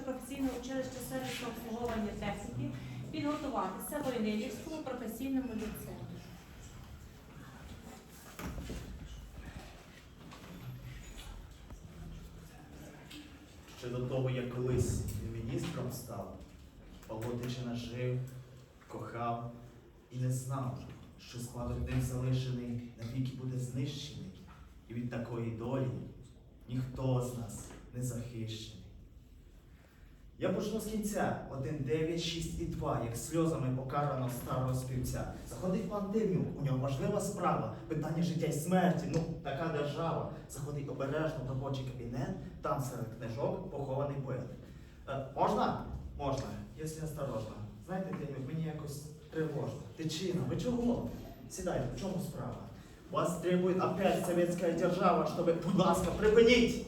професійне училище сервісного обслуговування техніки підготуватися Войнилівському професійному ліцею. Ще до того, як колись міністром став, Павло Тичина жив, кохав і не знав, що склад один залишений навіки буде знищений, і від такої долі ніхто з нас не захищений. Я почну з кінця 1, 9, 6 і 2, як сльозами покарано старого співця. Заходить пан Тимнюк, у нього важлива справа, питання життя і смерті. Ну, така держава. Заходить обережно в робочий кабінет, там серед книжок похований поет. Е, можна? Можна, якщо осторожно. Знаєте, Тимнюк, мені якось тривожно. Тичина, ви чого? Сідайте, в чому справа? Вас требует опять советская держава, чтобы, будь ласка, припиніть!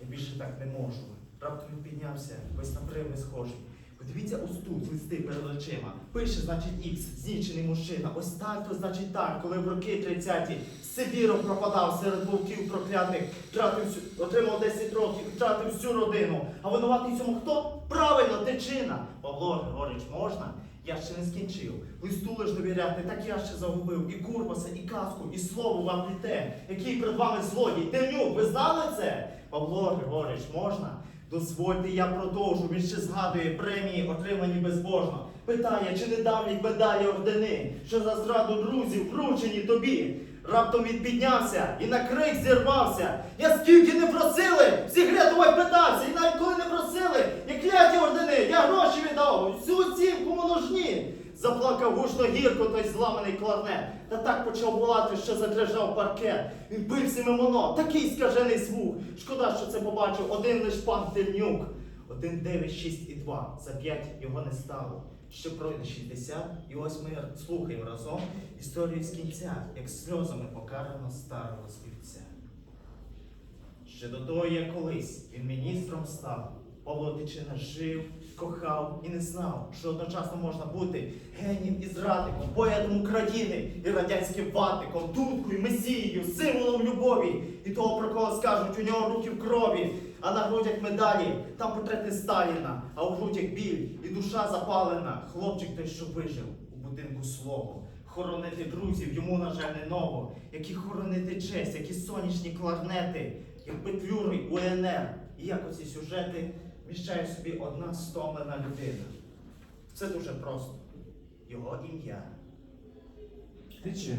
Я більше так не можу. Раптом він піднявся, весь на привид схожий. Подивіться ось тут листи перед очима. Пише, значить, ікс, знічений мужчина. Ось так, то значить так, коли в роки 30-ті Сибіром пропадав серед вовків проклятих, втратив всю, отримав 10 років, втратив всю родину. А винуватий цьому хто? Правильно, тичина. Павло Григорич, можна? Я ще не скінчив. Листу лиш довіряти, так я ще загубив. І Курбаса, і казку, і слово вам пліте. Який перед вами злодій? Темнюк, ви знали це? Павло Григорич, можна? Дозвольте, я продовжу. Він ще згадує премії, отримані безбожно. Питає, чи не давлять медалі ордени, що за зраду друзів вручені тобі. Раптом він піднявся і на крик зірвався. Я скільки не просили, всіх рятувай питався, і навіть коли не просили, як кляті ордени, я гроші віддав, всю оцінку кому нужні. Заплакав гучно гірко той зламаний кларнет. Та так почав волати, що задрижав паркет. Він бився мимоно, такий скажений звук. Шкода, що це побачив один лиш пан Тельнюк. Один, дев'ять, шість і два. За п'ять його не стало. Ще пройде 60, і ось ми слухаємо разом історію з кінця, як сльозами покарано старого співця. Ще до того, як колись він міністром став, Павло Тичина жив, кохав і не знав, що одночасно можна бути генієм і зрадником, поетом України і радянським ватиком, туткою, месією, символом любові. І того, про кого скажуть, у нього руки в крові, а на грудях медалі, там портрети Сталіна, а у грудях біль і душа запалена. Хлопчик той, що вижив у будинку свого. Хоронити друзів йому, на жаль, не ново, які хоронити честь, які сонячні кларнети, як петлюри УНР. І як оці сюжети вміщає собі одна стомлена людина. Це дуже просто. Його ім'я. Ти чим?